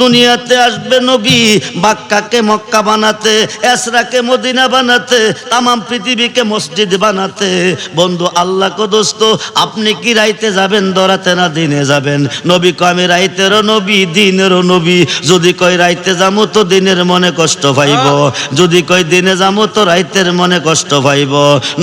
দুনিয়াতে আসবে নবী, বাক্কাকে মক্কা বানাতে, এসরাকে মদিনা বানাতে তাম পৃথিবীকে মসজিদ বানাতে। বন্ধু, আল্লাহ দোস্ত, আপনি কি রাইতে যাবেন, দরাতে না দিনে যাবেন? নবী কয়, আমি রাইতেরও নবী, দিনেরও নবী। যদি কয়, রাইতে যামো তো দিনের মনে কষ্ট পাইব। যদি কয়, দিনে যাব তো রাইতের মনে কষ্ট পাইব।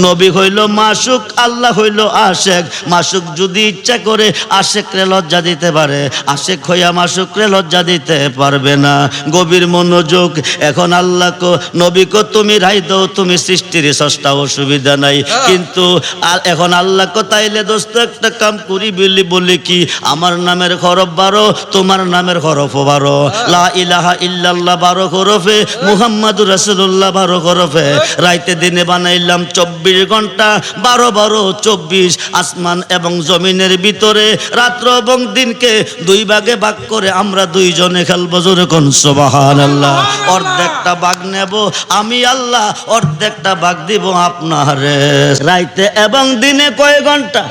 নবী হইল মাসুক, আল্লাহ হইল আশেক। মাসুক যদি ইচ্ছা করে, আশেকরে লজ্জা দিতে পারে। আশেক হইয়া মাসুকরে লজ্জা দিতে পারবে না। গভীর মনোযোগ। এখন আল্লাহ কো নবী কো তুমি রাই দাও তুমি সৃষ্টির সষ্টা অসুবিধা নাই। কিন্তু আর এখন আল্লাহ কো তাইলে দোস্ত একটা কাম করি বলি বলি কি আমার নামের হরফ বারো তোমার নামের হরফ বারো। লা ইলাহা ইল্লাল্লাহ বারো হরফে মুহাম্মাদুর রাসূলুল্লাহ বারো হরফে। রাইতে দিনে বানাইলাম চব্বিশ ঘণ্টা বারো বারো চব্বিশ আসমান এবং জমিনের ভিতরে। রাত্র এবং দিনকে দুই ভাগে ভাগ করে আমরা দুইজনে খেলব, জোরে কোন সোবাহান আল্লাহ অর্ধেকটা ভাগ নেব আমি আল্লাহ, অর্ধেকটা ভাগ দিব আপনারে। রাইতে এবং দিনে কয় ঘণ্টা?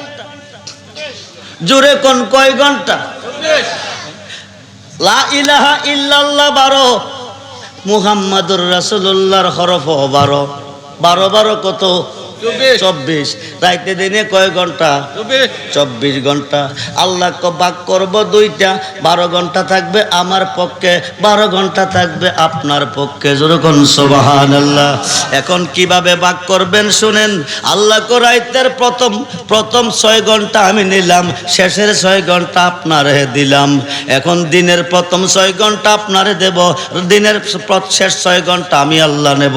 জোরে কোন কয় ঘণ্টা? লা ইলাহা ইল্লাল্লাহ বারো, মুহাম্মাদুর রাসূলুল্লাহর হরফ বারো। বারো বারো কত? চব্বিশ। রাইতে দিনে কয় ঘণ্টা? চব্বিশ। চব্বিশ ঘণ্টা। আল্লাহ বাক করব দুইটা। বারো ঘণ্টা থাকবে আমার পক্ষে বারো ঘণ্টা থাকবে আপনার পক্ষে। যেরকম সোবাহান আল্লাহ এখন কীভাবে বাক করবেন শুনেন? আল্লাহ রাইতের প্রথম প্রথম ছয় ঘণ্টা আমি নিলাম শেষের ছয় ঘণ্টা আপনারে দিলাম। এখন দিনের প্রথম ছয় ঘণ্টা আপনারে দেব দিনের শেষ ছয় ঘণ্টা আমি আল্লাহ নেব।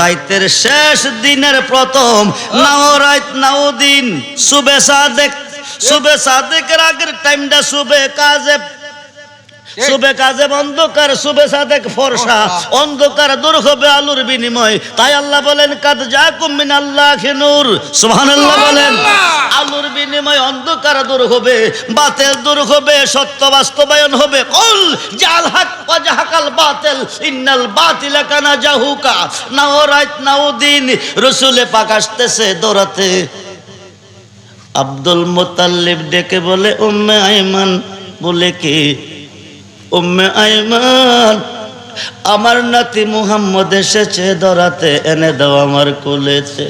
রাইতের শেষ দিনের প্রথম নাও রাইত নাও দিন সুবে সাদেক সুবে সাদেকের আগের টাইমটা সুবে কাজে সুবে কাজে অন্ধকার সুবে সাদেক ফর্সা। অন্ধকার দূর হবে আলুর বিনিময়। তাই আল্লাহ বলেন কাদ যা কুমিন আল্লাহ নূর। সুবহানাল্লাহ বলেন আলুর বিনিময় অন্ধকার দূর হবে বাতেল দূর হবে সত্য বাস্তবায়ন হবে। কল জাল হক ওয়াজাহাকাল বাতিল ইন্নাল বাতিলা কানা জাহুকা। নাও রাত নাও দিন রসুলে পাক আসতেছে দৌড়াতে আব্দুল মোতাল্লিব ডেকে বলে উম্মে আইমান বলে কি? উম্মে আইমান আমার নাতি মুহাম্মদ এসেছে দরাতে এনে দাও আমার কোলেতে।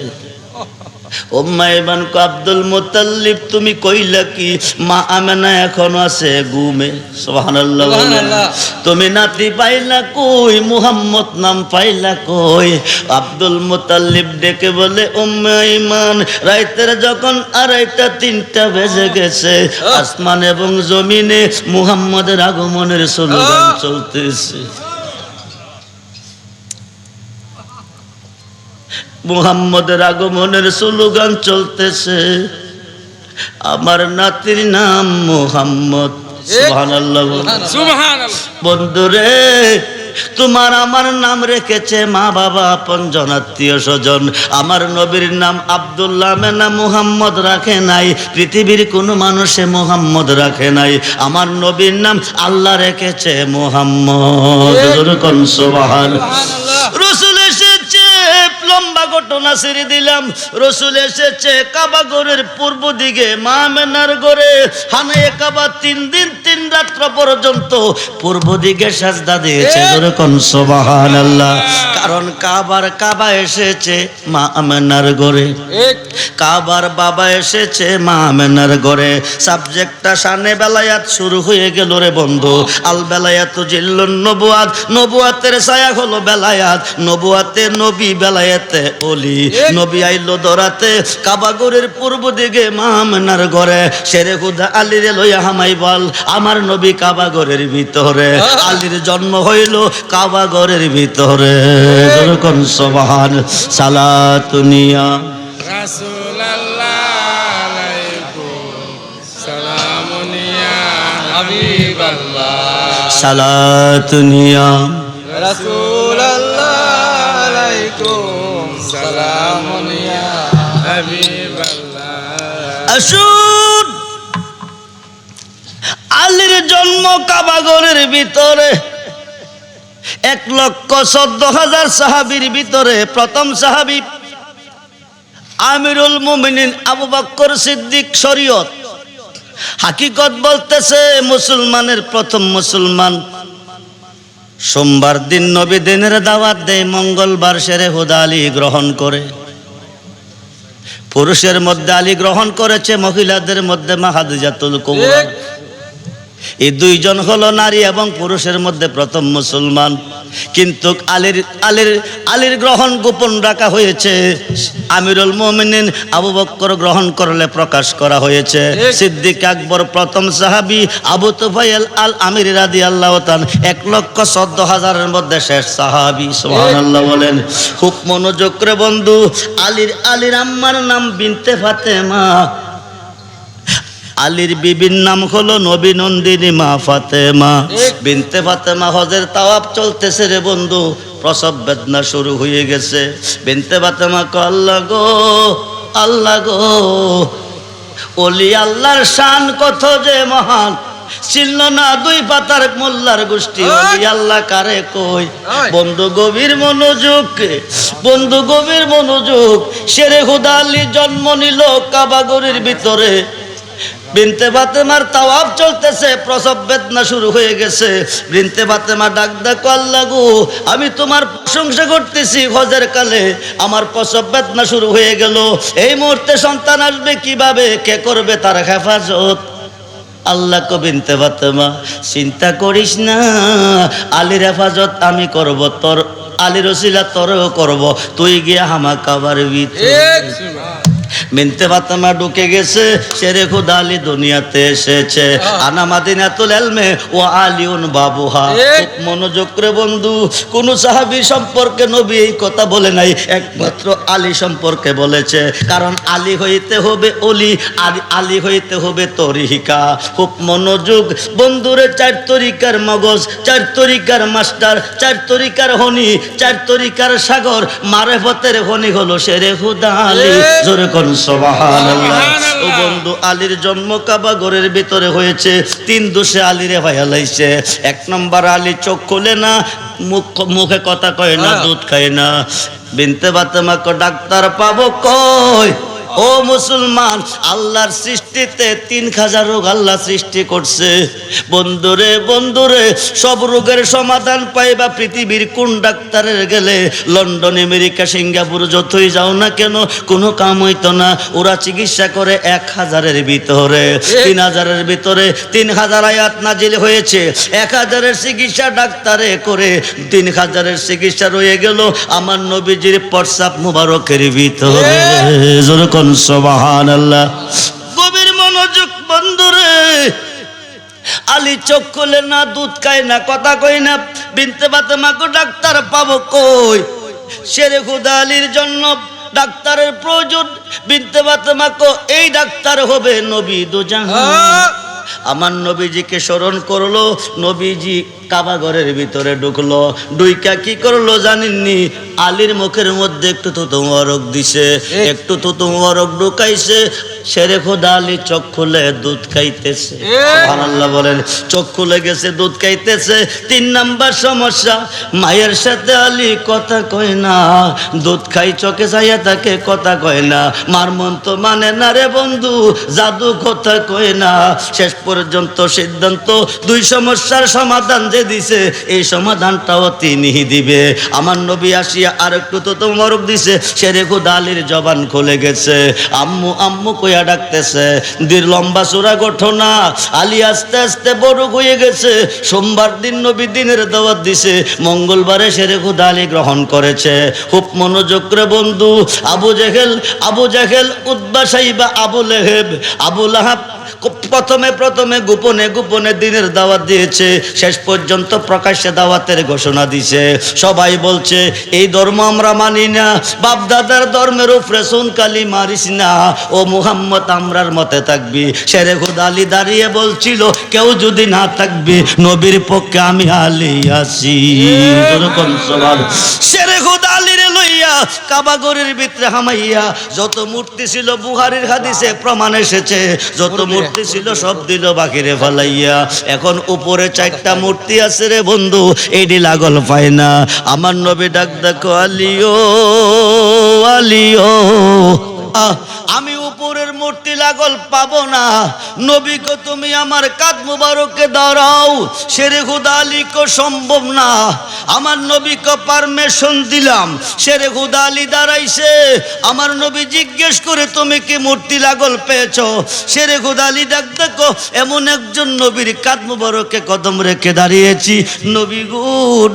আব্দুল মোতাল্লিব তুমি কইলা কি মা আমেনা এখনও আছে গুমে সুবহানাল্লাহ তুমি নাতি পাইলা কই মুহাম্মদ নাম পাইলা কই? আব্দুল মুতাল্লিব ডেকে বলে উম্মে ইমান রাইতের যখন আড়াইটা তিনটা বেজে গেছে আসমান এবং জমিনে মুহাম্মদের আগমনের স্লোগান চলতেছে। মুহাম্মদের আগমনের স্লোগান চলতেছে। আমার নাতির নাম মুহাম্মদ। বন্ধুরে তোমার আমার নাম রেখেছে মা বাবা আপন জনাত্মীয় স্বজন। আমার নবীর নাম আব্দুল্লাহ মেনা মুহাম্মদ রাখে নাই। পৃথিবীর কোনো মানুষে মুহাম্মদ রাখে নাই। আমার নবীর নাম আল্লাহ রেখেছে মুহাম্মদ। রসুল এসেছে লম্বা ঘটনা ছেড়ে দিলাম। রসুল এসেছে কাবাগরের পূর্ব দিকে মা মেনার গড়ে হানায় কাবা তিন দিন তিন রাত্র পর্যন্ত পূর্ব দিকে সাজদা দিয়েছে। যেরকম সোবাহান আল্লাহ কারণ কাবার কাবা এসেছে মা মেনার গড়ে কাবার বাবা এসেছে মা আমেনার ঘরে। সাবজেক্টটা সানে বেলায়াত শুরু হয়ে গেল রে বন্ধু। আল বেলায়াত জিল্লুন নবুয়াত। নবুয়াতের ছায়া হলো বেলায়াত। নবুয়াতে নবী বেলায়াতে অলি নবী আইলো দরাতে কাবাগরের পূর্ব দিকে মা আমেনার ঘরে। সেরে খুদা আলিরে লইয়া হামাই বল আমার নবী কাবাগরের ভিতরে। আলীর জন্ম হইল কাবাগরের ভিতরে। যেরকম সবাহান সালাতুনিয়া সালাতুনিয়া রাসূলুল্লাহ আলাইকুম। আসুন। আলীর জন্ম কাবাগরের ভিতরে। এক লক্ষ চোদ্দ হাজার সাহাবির ভিতরে প্রথম সাহাবি আমিরুল মুমিনিন আবু বক্কর সিদ্দিক শরীয়ত। হাকিকত বলতেছে মুসলমানের প্রথম মুসলমান। সোমবার দিন নবী দিনের দাওয়াত দেয়, মঙ্গলবার সেরে হুদা আলী গ্রহণ করে পুরুষের মধ্যে আলী গ্রহণ করেছে, মহিলাদের মধ্যে মাহাদিজাতুল কুমার। এই দুইজন হলো নারী এবং পুরুষের মধ্যে প্রথম মুসলমান। কিন্তু আলীর আলীর আলীর গ্রহণ গোপন রাখা হয়েছে। আমিরুল মোমিনিন আবু বক্কর গ্রহণ করলে প্রকাশ করা হয়েছে। সিদ্দিক আকবর প্রথম সাহাবি আবু তুফাইল আল আমির রাদি আল্লাহ তান এক লক্ষ চোদ্দ হাজারের মধ্যে শেষ সাহাবি সুবহানাল্লাহ বলেন। খুব মনোযোগ বন্ধু আলীর আলীর আম্মার নাম বিনতে ফাতেমা। আলীর বিবির নাম হলো নবী নন্দিনী মা ফাতেমা। বিনতে ফাতেমা হজের তাওয়াব চলতেছে রে বন্ধু প্রসব বেদনা শুরু হয়ে গেছে। বিনতে ফাতেমা ক আল্লাহ গো আল্লাহ গো ওলি আল্লাহর শান কত যে মহান। ছিল না দুই পাতার মোল্লার গোষ্ঠী আল্লাহ কারে কই বন্ধু গভীর মনোযোগ বন্ধু গভীর মনোযোগ শেরে হুদা আলী জন্ম নিল কাবাগরির ভিতরে। বিনতে ফাতেমার তাওয়াব চলতেছে, প্রসব বেদনা শুরু হয়ে গেছে। বিনতে ফাতেমা ডাক ডাক, আল্লাহ গো, আমি তোমার প্রশংসা করতেছি হজের কালে, আমার প্রসব বেদনা শুরু হয়ে গেল। এই মুহূর্তে সন্তান আসবে কীভাবে? কে করবে তার হেফাজত? আল্লাহ কবিনতে ফাতেমা চিন্তা করিস না, আলীর হেফাজত আমি করব, তোর আলীর ওসিলা তোরও করব। তুই গিয়ে হামা কাবার। মিনতে ফাতেমা ঢুকে গেছে শেরে খুদা আলী দুনিয়াতে এসেছে। আনা মাদিনাতুল এলমে ও আলিউন বাবুহা। মনোযোগ করে বন্ধু কোন সাহাবী সম্পর্কে নবী এই কথা বলে নাই একমাত্র আলী সম্পর্কে বলেছে। কারণ আলী হইতে হবে অলি আর আলী হইতে হবে তরিকা। খুব মনোযোগ। বন্ধুরে চার তরিকার মগজ চার তরিকার মাস্টার চার তরিকার হনি। চার তরিকার সাগর মারে মারেফতের হনি হলো শেরে হুদা আলী। জোরে কোন সুবহানাল্লাহ। ও বন্ধু আলীর জন্ম কাবা ঘরের ভিতরে হয়েছে। তিন দোষে আলীরে ভাইয়ালাইছে এক নম্বর আলী চোখ খুলে না মুখ মুখে কথা কয় না হ্যাঁ। দুধ খায় না। বিনতে বাতেমাকে ডাক্তার পাবো কই? ও মুসলমান, আল্লাহর সৃষ্টিতে তিন হাজার রোগ আল্লাহ সৃষ্টি করছে। বন্ধুরে বন্ধুরে, সব রোগের সমাধান পাইবা পৃথিবীর কোন ডাক্তারের গেলে? লন্ডন, আমেরিকা, সিঙ্গাপুর যতই যাও না কেন, কোনো কাম হইতো না। ওরা চিকিৎসা করে এক হাজারের ভিতরে, তিন হাজারের ভিতরে, তিন হাজার আয়াত নাজিল হয়েছে। এক হাজারের চিকিৎসা ডাক্তারে করে তিন হাজারের চিকিৎসা রয়ে গেল। আমার নবীজির প্রসাব মুবারকের ভিতরে। যেরকম সবাহান আল্লাহ গভীর মনোযোগ বন্ধুরে আলি চোখ খুলে না দুধ খায় না কথা কই না। বিনতে পাতে মাকে ডাক্তার পাবো কই? শেরে খুদা আলীর জন্য ডাক্তারের প্রয়োজন। বিনতে পাতে মাকে এই ডাক্তার হবে নবী দুজাহান আহ! আমার নবীজিকে স্মরণ করল নবীজি কাবাগরের ভিতরে ঢুকলো। ডুইকা কি করল জানেননি? আলীর মুখের মধ্যে একটু তো তোমারক দিছে একটু তো তোমারক ঢুকাইছে সেরে খোদা আলী চোখ খুলে দুধ খাইতেছে! আল্লাহ বলেন চোখ খুলে গেছে দুধ খাইতেছে। তিন নাম্বার সমস্যা মায়ের সাথে আলী কথা কয় না দুধ খাই চোখে যাইয়া তাকে কথা কয় না। মার মন তো মানে না রে বন্ধু জাদু কথা কয় না। শেষ পর্যন্ত সিদ্ধান্ত, দুই সমস্যার সমাধান যে দিছে, এই সমাধানটাও তিনি দিবে। আমার নবী আসিয়া আর একটু তো তোমারক দিছে, সেরে আলীর জবান খুলে গেছে। আম্মু আম্মু কইয়া ডাকতেছে, দীর লম্বা চূড়া ঘটনা আলী আস্তে আস্তে বড় হয়ে গেছে। সোমবার দিন নবী দিনের দাওয়াত দিছে, মঙ্গলবারে সেরে খুদা আলী গ্রহণ করেছে। খুব মনোযোগ করে বন্ধু, আবু জেহেল আবু জেহেল উদ্বা সাইবা আবু লেহেব, আবু লাহাব প্রথমে প্রথমে গোপনে গোপনে দিনের দাওয়াত দিয়েছে। শেষ পর্যন্ত প্রকাশ্যে দাওয়াতের ঘোষণা দিছে। সবাই বলছে এই ধর্ম আমরা মানি না। বাপ দাদার ধর্মের উপরে কালি মারিস না। ও মুহাম্মদ আমরার মতে থাকবি। শেরে খুদ আলী দাঁড়িয়ে বলছিল কেউ যদি না থাকবি নবীর পক্ষে আমি আলী আসি। শেরে খুদ কাবাগরের ভিতরে হামাইয়া যত মূর্তি ছিল বুহারির হাদিসে প্রমাণ এসেছে যত মূর্তি ছিল সব দিল বাকিরে ফালাইয়া। এখন উপরে চারটা মূর্তি আছে রে বন্ধু এডি লাগল পায় না। আমার নবী ডাক দেখো আলিও আলিও। আমি মূর্তি লাগল পাবো না। নবী কো তুমি আমার কাদ মুবারকে দাঁড়াও। শেরে খুদা আলী কো সম্ভব না। আমার নবী কো পারমিশন দিলাম। শেরে খুদা আলী দাঁড়াইছে। আমার নবী জিজ্ঞেস করে তুমি কি মূর্তি লাগল পেয়েছ? শেরে খুদা আলী ডাক দেখো, এমন একজন নবীর কাদ মুবারকে কদম রেখে দাঁড়িয়েছি। নবী গো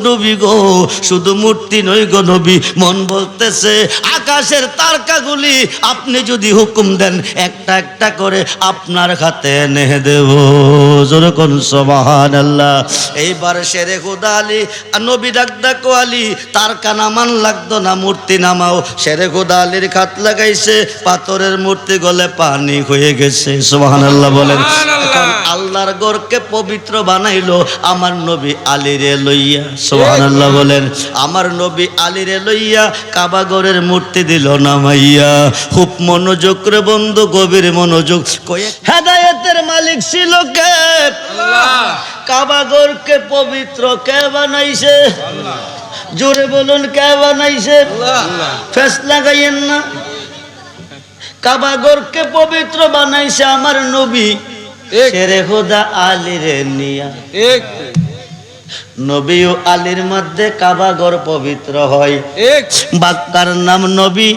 নবী গো, শুধু মূর্তি নই গো নবী, মন বলতেছে, আকাশের তারকাগুলি আপনি যদি হুকুম দেন একটা একটা করে আপনার হাতে এনে দেব। যেরকম সবাহান আল্লাহ এইবার শেরে খুদা আলী আর নবী ডাক ডাকো আলী তারকা নামান লাগতো না মূর্তি নামাও। শেরে খুদা আলীর খাত লাগাইছে পাথরের মূর্তি গলে পানি হয়ে গেছে। সোহান আল্লাহ বলেন এখন আল্লাহর গড়কে পবিত্র বানাইলো আমার নবী আলীরে লইয়া। সোহান আল্লাহ বলেন আমার নবী আলীরে লইয়া কাবাগরের মূর্তি দিল নামাইয়া খুব মনোযোগ রে বন্ধু গভীর মনোযোগ হেদায়েতের মালিক ছিল কে? কাবাগরকে পবিত্র কে বানাইছে? জোরে বলুন কে বানাইছে? ফেস লাগাইয়েন না। কাবাগরকে পবিত্র বানাইছে আমার নবী। শেরে খোদা আলীরে নিয়া। নবী ও আলীর মধ্যে কাবাগর পবিত্র হয়। বাক্কার নাম নবী।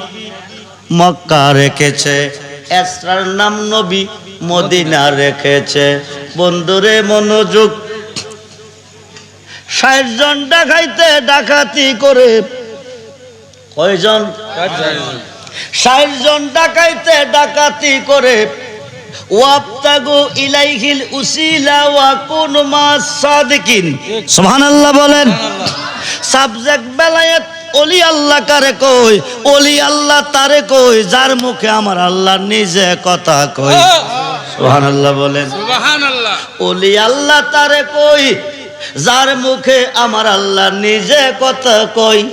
মক্কা রেখেছে। এসরার নাম নবী মদিনা রেখেছে। বন্ধুরে মনোযোগ। ষাট ডাকাইতে ডাকাতি করে। কয়জন? ষাট জন ডাকাইতে ডাকাতি করে। মা বলেন, সাবজেক্ট বেলায়েত অলি আল্লাহ কারে কই? অলি আল্লাহ তারে কই? যার মুখে আমার আল্লাহ নিজে কথা কই। সুবহানাল্লাহ বলেন। সুবহানাল্লাহ। অলি আল্লাহ তারে কই? যার মুখে আমার আল্লাহ নিজে কথা কই।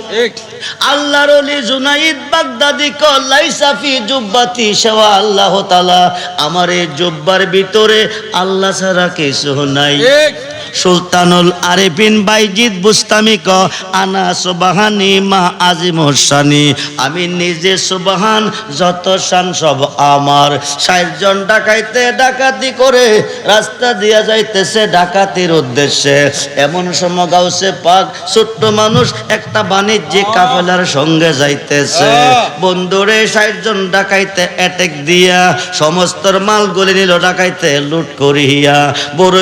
আল্লাহর অলি জুনাইদ বাগদাদি কল্লাই সাফি জুব্বাতি সেওয়া আল্লাহ তালা আমার এই জুব্বার ভিতরে আল্লাহ ছাড়া কিছু নাই। ঠিক। সুলতানুল আরেফিন বাইজিদ বুস্তামি ক, আনা সুবাহানি মা আজিম হোসানি। আমি নিজে সুবাহান, যত শান সব আমার। ষাট ডাকাইতে ডাকাতি করে, রাস্তা দিয়া যাইতেছে ডাকাতির উদ্দেশ্যে। এমন সময় গাউসে পাক ছোট্ট মানুষ একটা বাণিজ্যিক কাফেলার সঙ্গে যাইতেছে। বন্ধুরে ষাট ডাকাইতে অ্যাটেক দিয়া সমস্ত মালগুলি নিল ডাকাইতে লুট করিয়া। বড়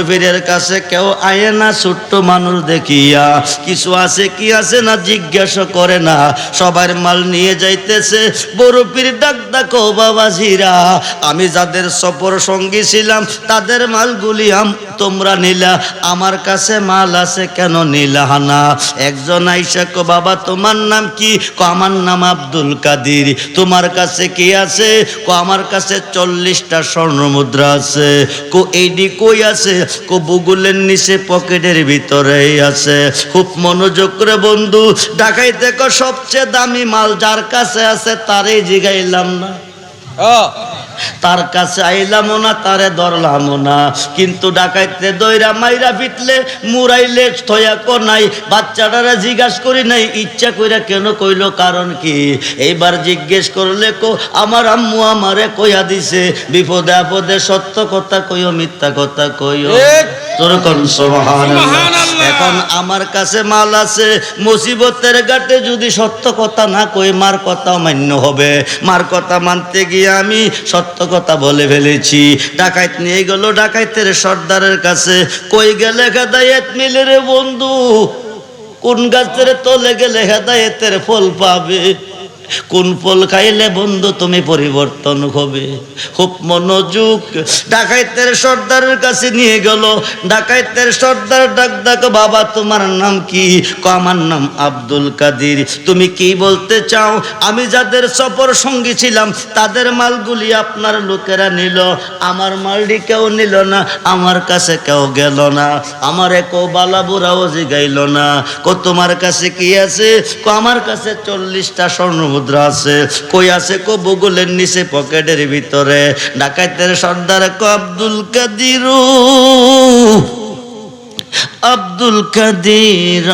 কাছে কেউ আয়ে না ছোট্ট মানুষ দেখিয়া। কিছু আছে কি আছে না জিজ্ঞাসা করে না। সবার মাল নিয়ে যাইতেছে। বড় পীর ডাক ডাকো বাবাজিরা। আমি যাদের সফর সঙ্গী ছিলাম, তাদের মালগুলি আম- তোমরা নিলা, আমার কাছে মাল আছে কেন নিলা না? একজন আইসা কো, বাবা, তোমার নাম কি? কো, আমার নাম আব্দুল কাদির। তোমার কাছে কি আছে? কো, আমার কাছে চল্লিশটা স্বর্ণ মুদ্রা আছে। কো এইডি কই আছে? কো বুগুলের নিচে পকেটের ভিতরেই আছে। খুব মনোযোগ করে বন্ধু ডাকাইতে কো সবচেয়ে দামি মাল যার কাছে আছে তারই জিগাইলাম না। তার কাছে আইলাম না, তারে ধরলাম না। কিন্তু ডাকাইতে দইরা মাইরা পিটলে মুরাইলে থয়া কো নাই। বাচ্চাটারা জিজ্ঞাস করি নাই, ইচ্ছা কইরা কেন কইলো, কারণ কি? এইবার জিজ্ঞেস করলে কো, আমার আম্মু আমারে কইয়া দিছে, বিপদে আপদে সত্য কথা কইও, মিথ্যা কথা কইও। এখন আমার কাছে মাল আছে মুসিবতের ঘাটে যদি সত্য কথা না কই মার কথা মান্য হবে। মার কথা মানতে গিয়ে আমি সত্য কথা বলে ফেলেছি। ডাকাইত নিয়ে গেল ডাকাইতের সর্দারের কাছে। কই গেলে হেদায়েত মিলে রে বন্ধু? কোন গাছের তলে গেলে হেদায়েতের ফল পাবে? কোন ফল খাইলে বন্ধু তুমি পরিবর্তন হবে? খুব মনোযোগ। ডাকাইতের সর্দারের কাছে নিয়ে গেল। ডাকাইতের সর্দার ডাক ডাক, বাবা, তোমার নাম কি? আমার নাম আব্দুল কাদির। তুমি কি বলতে চাও? আমি যাদের সফর সঙ্গী ছিলাম, তাদের মালগুলি আপনার লোকেরা নিল। আমার মালটি কেউ নিল না, আমার কাছে কেউ গেল না। আমার কেউ বালাবুরাও জিগাইল না। কো তোমার কাছে কি আছে? কো আমার কাছে চল্লিশটা স্বর্ণ মুদ্রা আছে, কই আছে কো বগুলের নিচে পকেটের ভিতরে? ডাকাইতের সর্দার কো আব্দুল কাদির। আব্দুল কাদির।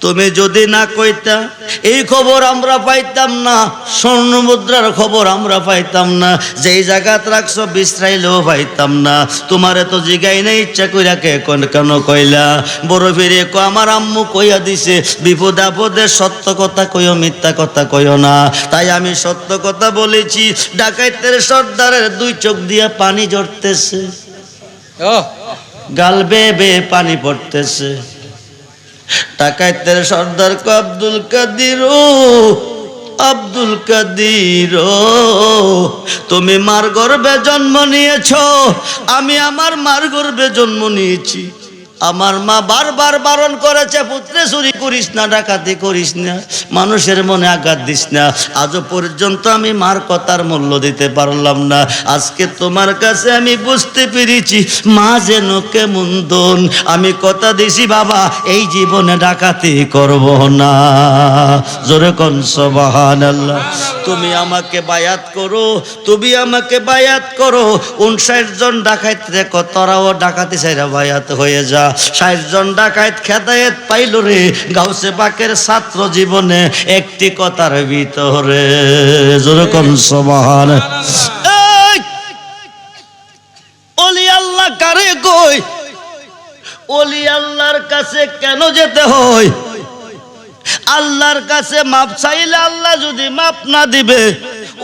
তুমি যদি না কইতা এই খবর আমরা পাইতাম না স্বর্ণ মুদ্রার খবর আমরা পাইতাম না যেই জায়গাত রাখছো বিশ্রাইলেও পাইতাম না। তোমার তো জিগাই না ইচ্ছা কইরা কে কোন কেন কইলা? বড় ফিরে কো আমার আম্মু কইয়া দিছে বিপদ আপদে সত্য কথা কইও মিথ্যা কথা কইও না। তাই আমি সত্য কথা বলেছি ডাকাইতের সর্দারের দুই চোখ দিয়া পানি ঝরতেছে। ও। গাল বেয়ে বেয়ে পানি পড়তেছে। টাকাইতের সর্দার আব্দুল কাদির আব্দুল কাদির তুমি মার গর্বে জন্ম নিয়েছ, আমি আমার মার গর্বে জন্ম নিয়েছি। আমার মা বারবার বারণ করেছে, পুত্রে, চুরি করিস না, ডাকাতি করিস না, মানুষের মনে আঘাত দিস না। আজও পর্যন্ত আমি মার কথার মূল্য দিতে পারলাম না। আজকে তোমার কাছে আমি বুঝতে পেরেছি, মা যেন কেমন দন আমি কথা দিছি, বাবা, এই জীবনে ডাকাতি করব না। জোরে কন সবাহান তুমি আমাকে বায়াত করো, তুমি আমাকে বায়াত করো। উনষাট জন ডাকাইত তোরাও ডাকাতি সাইরা বায়াত হয়ে যা। ষাট জন ডাকাইত খেদায়েত পাইল রে। গাউসে পাকের ছাত্র জীবনে একটি কথার ভিতরে। সবাহান এই! অলি আল্লাহ অলি কাছে কেন যেতে হয়? আল্লাহর কাছে মাপ চাইলে আল্লাহ যদি মাপ না দিবে,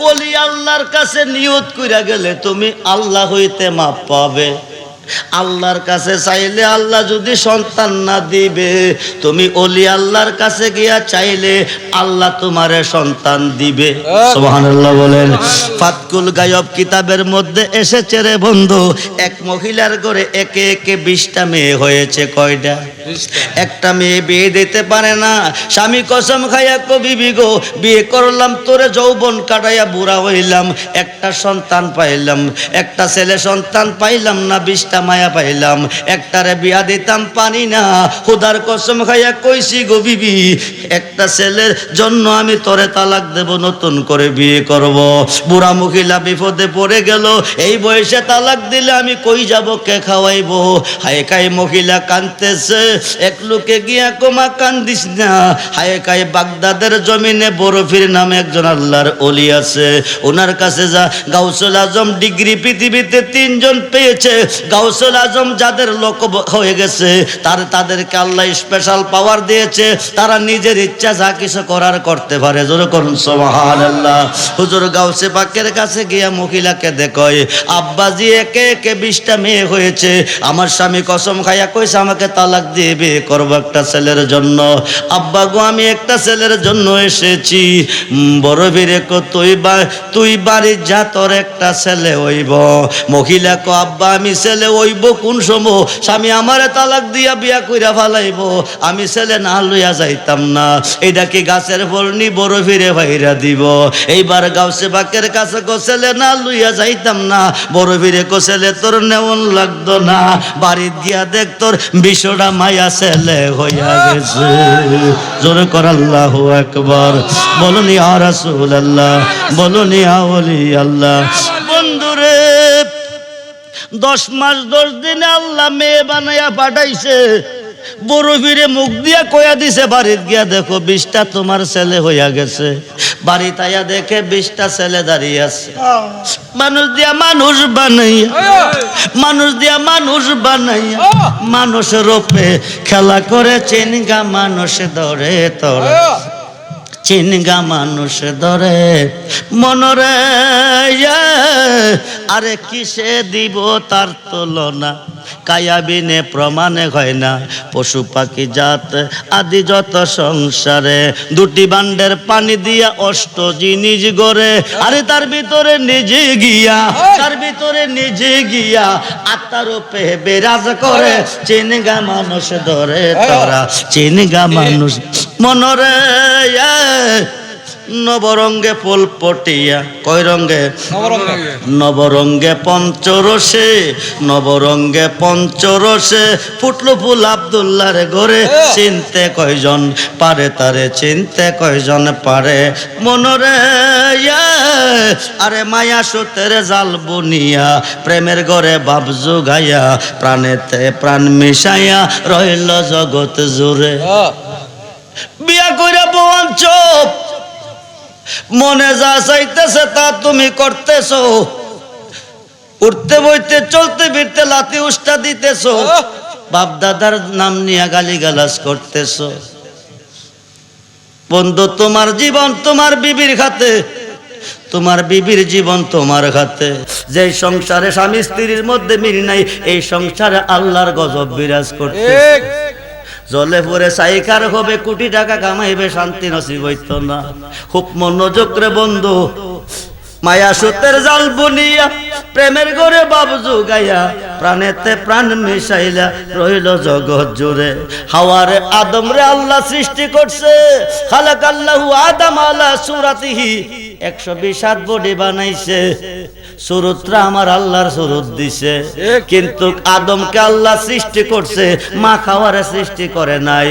অলি আল্লাহর কাছে নিয়ত কইরা গেলে তুমি আল্লাহ হইতে মাপ পাবে। আল্লাহর কাছে চাইলে আল্লাহ যদি সন্তান না দিবে, তুমি অলি আল্লাহর কাছে গিয়া চাইলে আল্লাহ তোমারে সন্তান দিবে। সুবহানাল্লাহ বলেন। ফাতকুল গায়ব কিতাবের মধ্যে এসেছে রে বন্ধু, এক মহিলার ঘরে একে একে বিশটা মেয়ে হয়েছে, কয়টা? একটা মেয়ে বিয়ে দিতে পারে না, স্বামী কসম খাইয়া কবি বিগো, বিয়ে করলাম, তোরে যৌবন কাটাইয়া বুড়া হইলাম, একটা সন্তান পাইলাম, একটা ছেলে সন্তান পাইলাম না, বিশটা মায়া পাইলাম, একটারে বিয়া দিতাম পানি না খুদার কসম খাইয়া কইছি গো বিবি, একটা ছেলের জন্য আমি তোরে তালাক দেব, নতুন করে বিয়ে করব। বুড়া মহিলা বিপদে পড়ে গেল, এই বয়সে তালাক দিলে আমি কই যাব, কে খাওয়াইবো? হায় কাই মহিলা কানতেছে এক লোকে গিয়া কোমা কান্দিস না। হায় কাই বাগদাদের জমিনে বরফির নামে একজন আল্লাহর অলি আছে। ওনার কাছে যা গাউসুল আজম ডিগ্রি পৃথিবীতে তিনজন পেয়েছে। গাউসুল আজম যাদের লোক হয়ে গেছে, তার তাদেরকে আল্লাহ স্পেশাল পাওয়ার দিয়েছে। তারা নিজের ইচ্ছা যা কিছু করার করতে পারে। জোর করুন সোহান আল্লাহ হুজুর গাউসে পাকের কাছে গিয়া মহিলাকে দেখয়, আব্বাজি, একে একে বিশটা মেয়ে হয়েছে। আমার স্বামী কসম খাইয়া কইছে, আমাকে তালাক দিয়ে বিয়ে করব একটা ছেলের জন্য। আব্বা গো, আমি একটা ছেলের জন্য এসেছি। বড় বীরে কো, তুই তুই বাড়ি যা, তোর একটা ছেলে হইব। মহিলা কো, আব্বা, আমি ছেলে হইব কোন সময়? স্বামী আমারে তালাক দিয়া বিয়া কইরা ফালাইব। আমি ছেলে না লইয়া যাইতাম না। এটা কি গাছের ফলনি বড় ফিরে ভাইরা দিব? এইবার গাউসে বাকের কাছে কো, ছেলে না লইয়া যাইতাম না। বড় ফিরে কো, ছেলে তোর নেমন লাগতো না। বাড়ি দিয়া দেখ তোর বিশ্বটা মায়া ছেলে হইয়া গেছে। জোরে কর আল্লাহ একবার বলুন ইয়া রাসূল আল্লাহ বলনি আওলি আল্লাহ বন্ধুরে, দশ মাস দশ দিনে আল্লাহ মেয়ে বানাইয়া পাঠাইছে। বড় ফিরে মুখ দিয়া কয়া দিছে, বাড়িত গিয়া দেখো বিশটা তোমার ছেলে হইয়া গেছে। বাড়ি তাইয়া দেখে বিশটা ছেলে দাঁড়িয়ে আছে। মানুষ দিয়া মানুষ বানাইয়া, মানুষ দিয়া মানুষ বানাইয়া মানুষ রূপে খেলা করে, চেনগা মানুষ ধরে তোরে চিনগা মানুষ ধরে। মনরে ইয়ে, আরে কিসে দিব তার তুলনা? কায়াবিনে প্রমাণে হয় না পশু পাখি জাত আদি যত সংসারে। দুটি বান্ডের পানি দিয়া অষ্ট জিনিস গড়ে। আরে তার ভিতরে নিজে গিয়া তার ভিতরে নিজে গিয়া আত্মার উপে বেরাজ করে। চিনগা মানুষ ধরে তারা চিনগা মানুষ মনরে নবরঙ্গে ফুল পটিয়া কয় রঙ্গে? নবরঙ্গে। পঞ্চরসে নবরঙ্গে পঞ্চরসে ফুটলো ফুল আবদুল্লার ঘরে চিনতে কয়জন পারে তারে চিনতে কয়জন পারে? মনরে আরে মায়া সুতের জাল বুনিয়া প্রেমের ঘরে বাপ গাইয়া প্রাণেতে প্রাণ মিশাইয়া রইল জগৎ জুড়ে। বিয়া কইরা বউন চোপ মনে যা চাইতেছে তা তুমি করতেছো। উঠতে বইতে, চলতে ফিরতে লাতি উষ্টা দিতেছো। বাপ দাদার নাম নিয়ে গালি গালাজ করতেছো। বন্ধু, তোমার জীবন তোমার বিবির খাতে। তোমার বিবির জীবন তোমার খাতে। যে সংসারে স্বামী স্ত্রীর মধ্যে মিল নাই, এই সংসারে আল্লাহর গজব বিরাজ করতে জলে পরে সাইকার হবে, কোটি টাকা কামাইবে, শান্তি নসিব হইত না। খুব মনোযোগ রে বন্ধু মায়া সুতের জাল বুনিয়া, প্রেমের গরে বাবু জুগাইয়া, প্রাণেতে প্রাণ মিশাইলা রইল জগৎ জুড়ে। হাওয়ারে আদম রে আল্লাহ সৃষ্টি করছে, খালাক আল্লাহু আদম আলা সুরাতিহি, একশো বিশ হাত বডি বানাইছে। সুরতরা আমার আল্লাহর সুরত দিছে, কিন্তু আদমকে আল্লাহ সৃষ্টি করছে, মা খাওয়ারে সৃষ্টি করে নাই।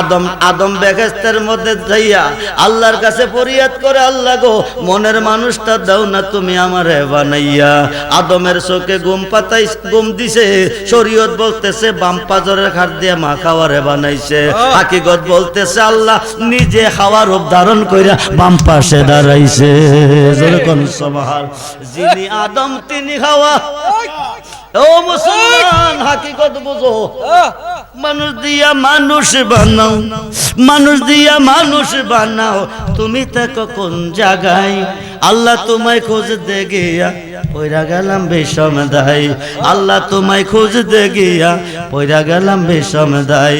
আদম আদম বেহেস্তের মধ্যে যাইয়া আল্লাহর কাছে ফরিয়াদ করে, আল্লাহ গো, মনের মানুষটা দাও না তুমি আমারে বানাইয়া। আদমের চোখে ঘুম পাতাই ঘুম দিছে। শরীয়ত বলতেছে, বাম পাজরের খাট দিয়ে মা খাওয়ারে বানাইছে। হাকিগত বলতেছে, আল্লাহ নিজে খাওয়ার রূপ ধারণ কইরা বাম পাশে দাঁড়াইছে। যেরকম সমাহার। যিনি আদম, তিনি খাওয়া ও মুসলমান হাকিগত বুঝো। মানুষ দিয়া মানুষ বানাও, মানুষ দিয়া মানুষ বানাও। তুমি থাকো কোন জায়গায়? আল্লাহ তোমায় খোঁজ দে গিয়া পয়রা গেলাম বিষম দায়। আল্লাহ তোমায় খোঁজ দে গিয়া পয়রা গেলাম বিষম দাই